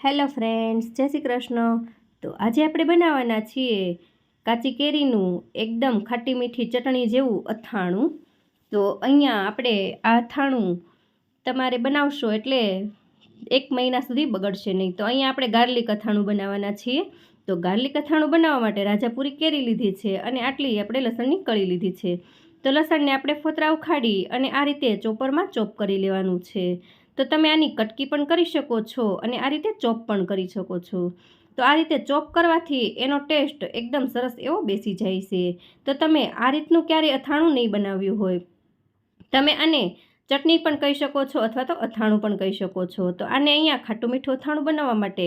Hello friends, જય શ્રી કૃષ્ણ. તો આજે આપણે બનાવવાના છીએ કાચી કેરીનું એકદમ ખાટી મીઠી ચટણી જેવું અથાણું. તો અહીંયા આપણે આ અથાણું તમારે બનાવશો એટલે એક મહિના સુધી બગડશે નહીં. તો અહીંયા આપણે ગાર્લિક અથાણું બનાવવાના છીએ. તો ગાર્લિક અથાણું બનાવવા માટે રાજાપુરી કેરી લીધી છે અને આટલી આપણે લસણની કળી લીધી છે. તો લસણને આપણે ફોતરા ઉખાડી અને આ રીતે ચોપરમાં ચોપ કરી લેવાનું છે. તો તમે આની કટકી પણ કરી શકો છો અને આ રીતે ચોપ પણ કરી શકો છો. તો આ રીતે ચોપ કરવાથી એનો ટેસ્ટ એકદમ સરસ એવો બેસી જાય છે. તો તમે આ રીતનું ક્યારેય અથાણું નહીં બનાવ્યું હોય. તમે આને ચટણી પણ કહી શકો છો અથવા તો અથાણું પણ કહી શકો છો. તો આને અહીંયા ખાટું મીઠું અથાણું બનાવવા માટે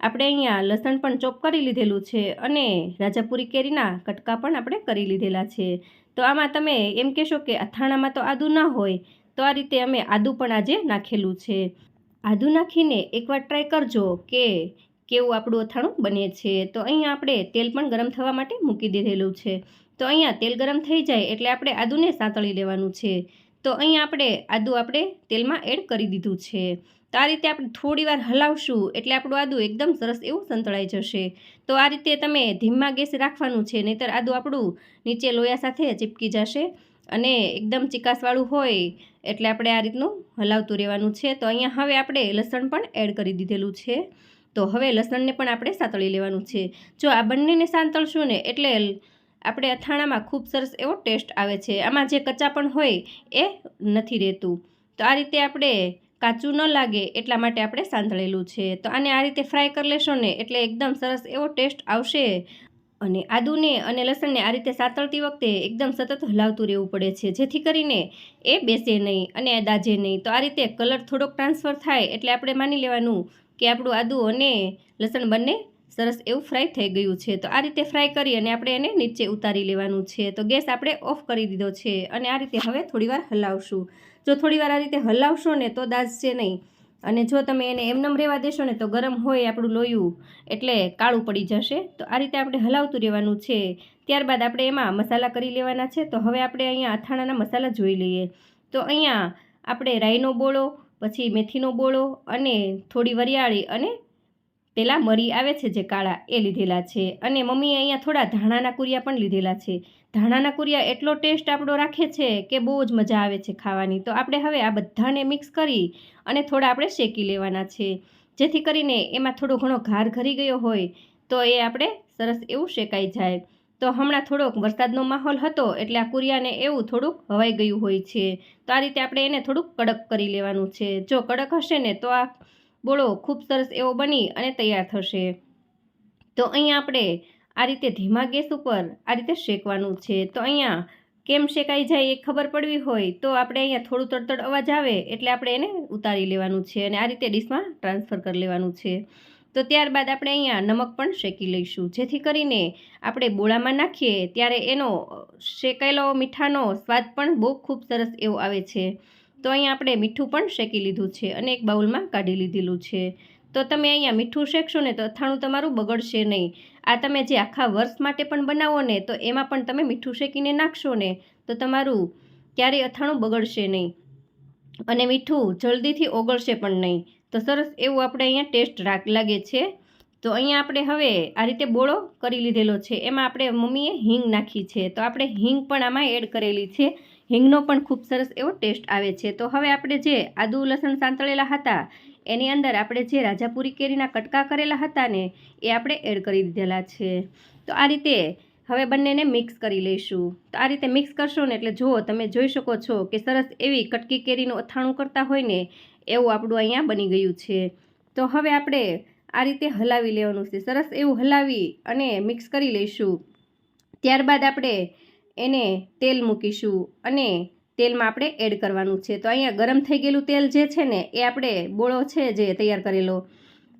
આપણે અહીંયા લસણ પણ ચોપ કરી લીધેલું છે અને રાજાપુરી કેરીના કટકા પણ આપણે કરી લીધેલા છે. તો આમાં તમે એમ કહેશો કે અથાણામાં તો આદું ના હોય તો આ રીતે અમે આદું પણ આજે નાખેલું છે. આદું નાખીને એકવાર ટ્રાય કરજો કે કેવું આપણું અથાણું બને છે. તો અહીંયા આપણે તેલ પણ ગરમ થવા માટે મૂકી દીધેલું છે. તો અહીંયા તેલ ગરમ થઈ જાય એટલે આપણે આદુને સાંતળી લેવાનું છે. તો અહીંયા આપણે આદું આપણે તેલમાં એડ કરી દીધું છે. તો આ રીતે આપણે થોડી વાર હલાવશું એટલે આપણું આદું એકદમ સરસ એવું સંતળાઈ જશે. તો આ રીતે તમે ધીમા ગેસ રાખવાનું છે, નહીંતર આદું આપણું નીચે લોયા સાથે ચીપકી જશે. અને એકદમ ચિકાસવાળું હોય એટલે આપણે આ રીતનું હલાવતું રહેવાનું છે. તો અહીંયા હવે આપણે લસણ પણ એડ કરી દીધેલું છે. તો હવે લસણને પણ આપણે સાંતળી લેવાનું છે. જો આ બંનેને સાંતળશું ને એટલે આપણે અથાણામાં ખૂબ સરસ એવો ટેસ્ટ આવે છે. આમાં જે કચ્ચાપણ હોય એ નથી રહેતું. તો આ રીતે આપણે કાચું ન લાગે એટલા માટે આપણે સાંતળેલું છે. તો આને આ રીતે ફ્રાય કરી લેશો ને એટલે એકદમ સરસ એવો ટેસ્ટ આવશે. અને આદુને અને લસણને આ રીતે સાતળતી વખતે એકદમ સતત હલાવતું રહેવું પડે છે. જેથી કરીને એ બેસે નહીં અને દાજે નહીં. તો આ રીતે કલર થોડોક ટ્રાન્સફર થાય એટલે આપણે માની લેવાનું કે આપણું આદુ અને લસણ બંને સરસ એવું ફ્રાય થઈ ગયું છે. તો આ રીતે ફ્રાય કરી અને આપણે એને નીચે ઉતારી લેવાનું છે. તો ગેસ આપણે ઓફ કરી દીધો છે અને આ રીતે હવે થોડીવાર હલાવશું. જો થોડીવાર આ રીતે હલાવશો ને તો દાજશે નહીં. અને જો તમે એને એમનેમ રહેવા દેશો ને તો ગરમ હોય આપણું લોયું એટલે કાળું પડી જશે. તો આ રીતે આપણે હલાવતું રહેવાનું છે. ત્યારબાદ આપણે એમાં મસાલા કરી લેવાના છે. તો હવે આપણે અહીંયા અથાણાના મસાલા જોઈ લઈએ. તો અહીંયા આપણે રાઈનો બોળો, પછી મેથીનો બોળો અને થોડી વરિયાળી અને પેલા મરી આવે છે જે કાળા, એ લીધેલા છે. અને મમ્મીએ અહીંયા થોડા ધાણાના કુરિયા પણ લીધેલા છે. ધાણાના કુરિયા એટલો ટેસ્ટ આપણો રાખે છે કે બહુ જ મજા આવે છે ખાવાની. તો આપણે હવે આ બધાને મિક્સ કરી અને થોડા આપણે શેકી લેવાના છે. જેથી કરીને એમાં થોડો ઘણો ઘાર ઘરી ગયો હોય તો એ આપણે સરસ એવું શેકાઈ જાય. તો હમણાં થોડોક વરસાદનો માહોલ હતો એટલે આ કુરિયાને એવું થોડુંક હવાઈ ગયું હોય છે. તો આ રીતે આપણે એને થોડુંક કડક કરી લેવાનું છે. જો કડક હશે ને તો આ બોળો ખૂબ સરસ એવો બની અને તૈયાર થશે. તો અહીંયા આપણે આ રીતે ધીમા ગેસ ઉપર આ રીતે શેકવાનું છે. તો અહીંયા કેમ શેકાઈ જાય એ ખબર પડવી હોય તો આપણે અહીંયા થોડું તડતડ અવાજ આવે એટલે આપણે એને ઉતારી લેવાનું છે અને આ રીતે ડીશમાં ટ્રાન્સફર કરી લેવાનું છે. તો ત્યારબાદ આપણે અહીંયા નમક પણ શેકી લઈશું. જેથી કરીને આપણે બોળામાં નાખીએ ત્યારે એનો શેકાયેલો મીઠાનો સ્વાદ પણ બહુ ખૂબ સરસ એવો આવે છે. તો અહીંયા આપણે મીઠું પણ શેકી લીધું છે અને એક બાઉલમાં કાઢી લીધેલું છે. તો તમે અહીંયા મીઠું શેકશો ને તો અથાણું તમારું બગડશે નહીં. આ તમે જે આખા વર્ષ માટે પણ બનાવો ને તો એમાં પણ તમે મીઠું શેકીને નાખશો ને તો તમારું ક્યારેય અથાણું બગડશે નહીં. અને મીઠું જલ્દીથી ઓગળશે પણ નહીં. તો સરસ એવું આપણે અહીંયા ટેસ્ટ રાખ લાગે છે. તો અહીંયા આપણે હવે આ રીતે બોળો કરી લીધેલો છે. એમાં આપણે મમ્મીએ હિંગ નાખી છે. તો આપણે હિંગ પણ આમાં એડ કરેલી છે. હિંગનો પણ ખૂબ સરસ એવો ટેસ્ટ આવે છે. તો હવે આપણે જે આદુ, લસણ સાંતળેલા હતા, એની અંદર આપણે જે રાજાપુરી કેરીના કટકા કરેલા હતા ને, એ આપણે એડ કરી દીધેલા છે. તો આ રીતે હવે બંનેને મિક્સ કરી લઈશું. તો આ રીતે મિક્સ કરશો ને એટલે જુઓ તમે જોઈ શકો છો કે સરસ એવી કટકી કેરીનું અથાણું કરતા હોય ને, એવું આપણું અહીંયા બની ગયું છે. તો હવે આપણે આ રીતે હલાવી લેવાનું છે. સરસ એવું હલાવી અને મિક્સ કરી લઈશું. ત્યારબાદ આપણે એને તેલ મૂકીશું અને તેલમાં આપણે એડ કરવાનું છે. તો અહીંયા ગરમ થઈ ગયેલું તેલ જે છે ને, એ આપણે બોળો છે જે તૈયાર કરેલો,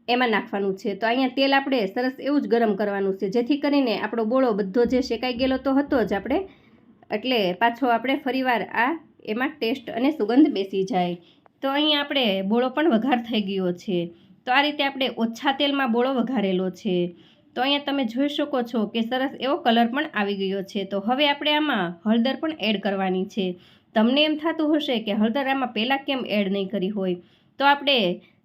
એમાં નાખવાનું છે. તો અહીંયા તેલ આપણે સરસ એવું જ ગરમ કરવાનું છે. જેથી કરીને આપણો બોળો બધો જે શેકાઈ ગયેલો તો હતો જ આપણે, એટલે પાછો આપણે ફરીવાર આ એમાં ટેસ્ટ અને સુગંધ બેસી જાય. તો અહીં આપણે બોળો પણ વઘાર થઈ ગયો છે. તો આ રીતે આપણે ઓછા તેલમાં બોળો વઘારેલો છે. તો અહીંયા તમે જોઈ શકો છો કે સરસ એવો કલર પણ આવી ગયો છે. તો હવે આપણે આમાં હળદર પણ એડ કરવાની છે. તમને એમ થતું હશે કે હળદર આમાં પહેલાં કેમ એડ નહીં કરી હોય? તો આપણે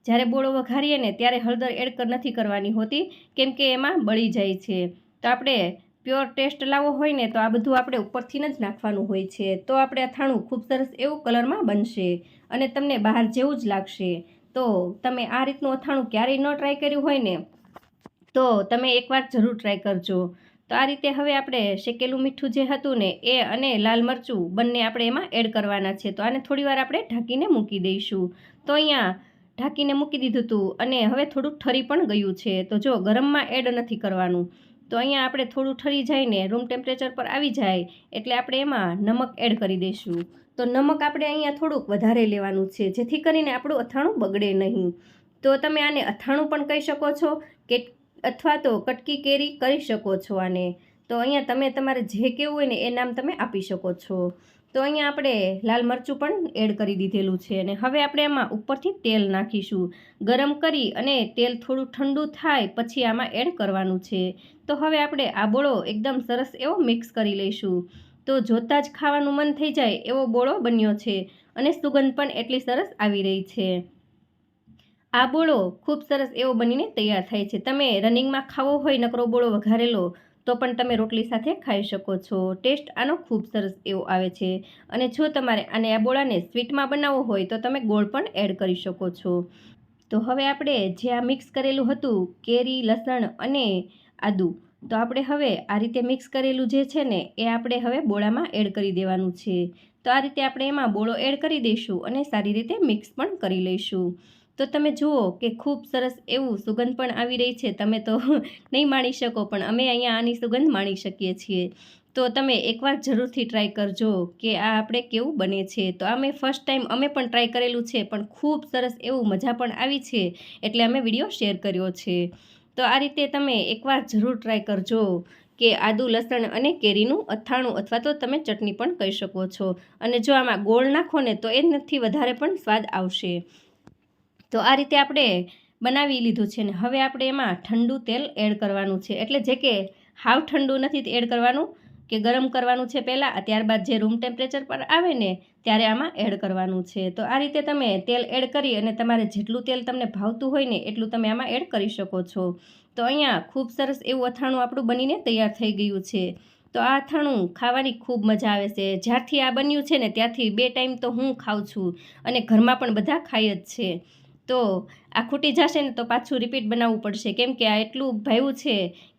જ્યારે બોળો વઘારીએ ને ત્યારે હળદર એડ નથી કરવાની હોતી, કેમ કે એમાં બળી જાય છે. તો આપણે પ્યોર ટેસ્ટ લાવવો હોય ને તો આ બધું આપણે ઉપરથી જ નાખવાનું હોય છે. તો આપણે અથાણું ખૂબ સરસ એવું કલરમાં બનશે અને તમને બહાર જેવું જ લાગશે. તો તમે આ રીતનું અથાણું ક્યારેય ન ટ્રાય કર્યું હોય ને તો તમે એકવાર જરૂર ટ્રાય કરજો. તો આ રીતે હવે આપણે શેકેલું મીઠું જે હતું ને, એ અને લાલ મરચું બંને આપણે એમાં એડ કરવાના છે. તો આને થોડીવાર આપણે ઢાંકીને મૂકી દઈશું. તો અહીંયા ઢાંકીને મૂકી દીધું હતું અને હવે થોડુંક ઠરી પણ ગયું છે. તો જો ગરમમાં એડ નથી કરવાનું. તો અહીંયા આપણે થોડું ઠરી જાય ને રૂમ ટેમ્પરેચર પર આવી જાય એટલે આપણે એમાં નમક એડ કરી દઈશું. તો નમક આપણે અહીંયા થોડુંક વધારે લેવાનું છે, જેથી કરીને આપણું અથાણું બગડે નહીં. તો તમે આને અથાણું પણ કહી શકો છો કે અથવા તો કટકી કેરી કરી શકો છો આને. તો અહીંયા તમે તમારે જે કેવું હોય ને એ નામ તમે આપી શકો છો. તો અહીંયા આપણે લાલ મરચું પણ એડ કરી દીધેલું છે અને હવે આપણે એમાં ઉપરથી તેલ નાખીશું. ગરમ કરી અને તેલ થોડું ઠંડુ થાય પછી આમાં એડ કરવાનું છે. તો હવે આપણે આ બોળો એકદમ સરસ એવો મિક્સ કરી લઈશું. તો જોતાં જ ખાવાનું મન થઈ જાય એવો બોળો બન્યો છે અને સુગંધ પણ એટલી સરસ આવી રહી છે. આ બોળો ખૂબ સરસ એવો બનીને તૈયાર થાય છે. તમે રનિંગમાં ખાવો હોય, નકરો બોળો વઘારેલો, તો પણ તમે રોટલી સાથે ખાઈ શકો છો. ટેસ્ટ આનો ખૂબ સરસ એવો આવે છે. અને જો તમારે આને આ બોળાને સ્વીટમાં બનાવવો હોય, તો તમે ગોળ પણ એડ કરી શકો છો. તો હવે આપણે જે આ મિક્સ કરેલું હતું, કેરી, લસણ અને આદું, તો આપણે હવે આ રીતે મિક્સ કરેલું જે છે ને, એ આપણે હવે બોળામાં એડ કરી દેવાનું છે. તો આ રીતે આપણે એમાં બોળો એડ કરી દઈશું અને સારી રીતે મિક્સ પણ કરી લઈશું. તો તમે જુઓ કે ખૂબ સરસ એવું સુગંધ પણ આવી રહી છે. તમે તો નહીં માણી શકો, પણ અમે અહીંયા આની સુગંધ માણી શકીએ છીએ. તો તમે એકવાર જરૂરથી ટ્રાય કરજો કે આ આપણે કેવું બને છે. તો અમે ફર્સ્ટ ટાઈમ અમે પણ ટ્રાય કરેલું છે, પણ ખૂબ સરસ એવું મજા પણ આવી છે, એટલે અમે વીડિયો શેર કર્યો છે. તો આ રીતે તમે એકવાર જરૂર ટ્રાય કરજો કે આદુ, લસણ અને કેરીનું અથાણું અથવા તો તમે ચટણી પણ કહી શકો છો. અને જો આમાં ગોળ નાખો ને તો નથી વધારે પણ સ્વાદ આવશે. તો આ રીતે આપણે બનાવી લીધું છે ને હવે આપણે એમાં ઠંડુ તેલ એડ કરવાનું છે. એટલે જે કે હાવ ઠંડુ નથી એડ કરવાનું, કે ગરમ કરવાનું છે પહેલાં ત્યારબાદ જે રૂમ ટેમ્પરેચર પર આવે ને ત્યારે આમાં એડ કરવાનું છે. તો આ રીતે તમે તેલ એડ કરી અને તમારે જેટલું તેલ તમને ભાવતું હોય ને એટલું તમે આમાં એડ કરી શકો છો. તો અહીંયા ખૂબ સરસ એવું અથાણું આપણું બનીને તૈયાર થઈ ગયું છે. તો આ અથાણું ખાવાની ખૂબ મજા આવે છે. જ્યારથી આ બન્યું છે ને ત્યારથી બે ટાઈમ તો હું ખાઉં છું અને ઘરમાં પણ બધા ખાય જ છે. તો આ ખૂટી જશે ને તો પાછું રિપીટ બનાવવું પડશે. કેમ કે આ એટલું ભાવ્યું છે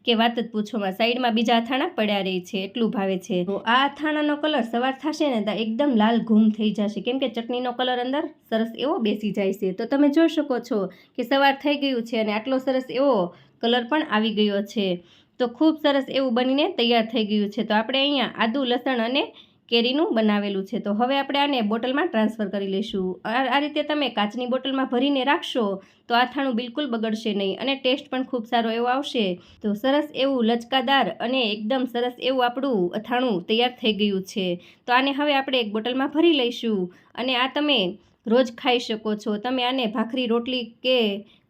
કે વાત જ પૂછોમાં સાઈડમાં બીજા અથાણા પડ્યા રહી છે, એટલું ભાવે છે. તો આ અથાણાનો કલર સવાર થશે ને તો એકદમ લાલ ઘૂમ થઈ જશે. કેમ કે ચટણીનો કલર અંદર સરસ એવો બેસી જાય છે. તો તમે જોઈ શકો છો કે સવાર થઈ ગયું છે અને આટલો સરસ એવો કલર પણ આવી ગયો છે. તો ખૂબ સરસ એવું બનીને તૈયાર થઈ ગયું છે. તો આપણે અહીંયા આદુ, લસણ અને કેરીનું બનાવેલું છે. તો હવે આપણે આને બોટલમાં ટ્રાન્સફર કરી લઈશું. આ રીતે તમે કાચની બોટલમાં ભરીને રાખશો તો અથાણું બિલકુલ બગડશે નહીં અને ટેસ્ટ પણ ખૂબ સારો એવો આવશે. તો સરસ એવું લચકાદાર અને એકદમ સરસ એવું આપણું અથાણું તૈયાર થઈ ગયું છે. તો આને હવે આપણે એક બોટલમાં ભરી લઈશું અને આ તમે રોજ ખાઈ શકો છો. તમે આને ભાખરી, રોટલી કે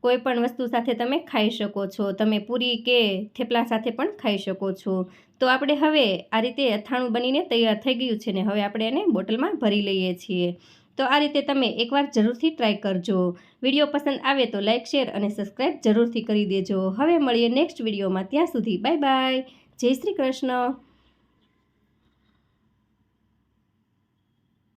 કોઈ પણ વસ્તુ સાથે તમે ખાઈ શકો છો. તમે પૂરી કે થેપલા સાથે પણ ખાઈ શકો છો. તો આપણે હવે આ રીતે અથાણું બનીને તૈયાર થઈ ગયું છે ને હવે આપણે એને બોટલમાં ભરી લઈએ છીએ. તો આ રીતે તમે એકવાર જરૂરથી ટ્રાય કરજો. વીડિયો પસંદ આવે તો લાઇક શેર અને સબસ્ક્રાઈબ જરૂરથી કરી દેજો. હવે મળીએ નેક્સ્ટ વિડીયોમાં. ત્યાં સુધી બાય બાય. જય શ્રી કૃષ્ણ.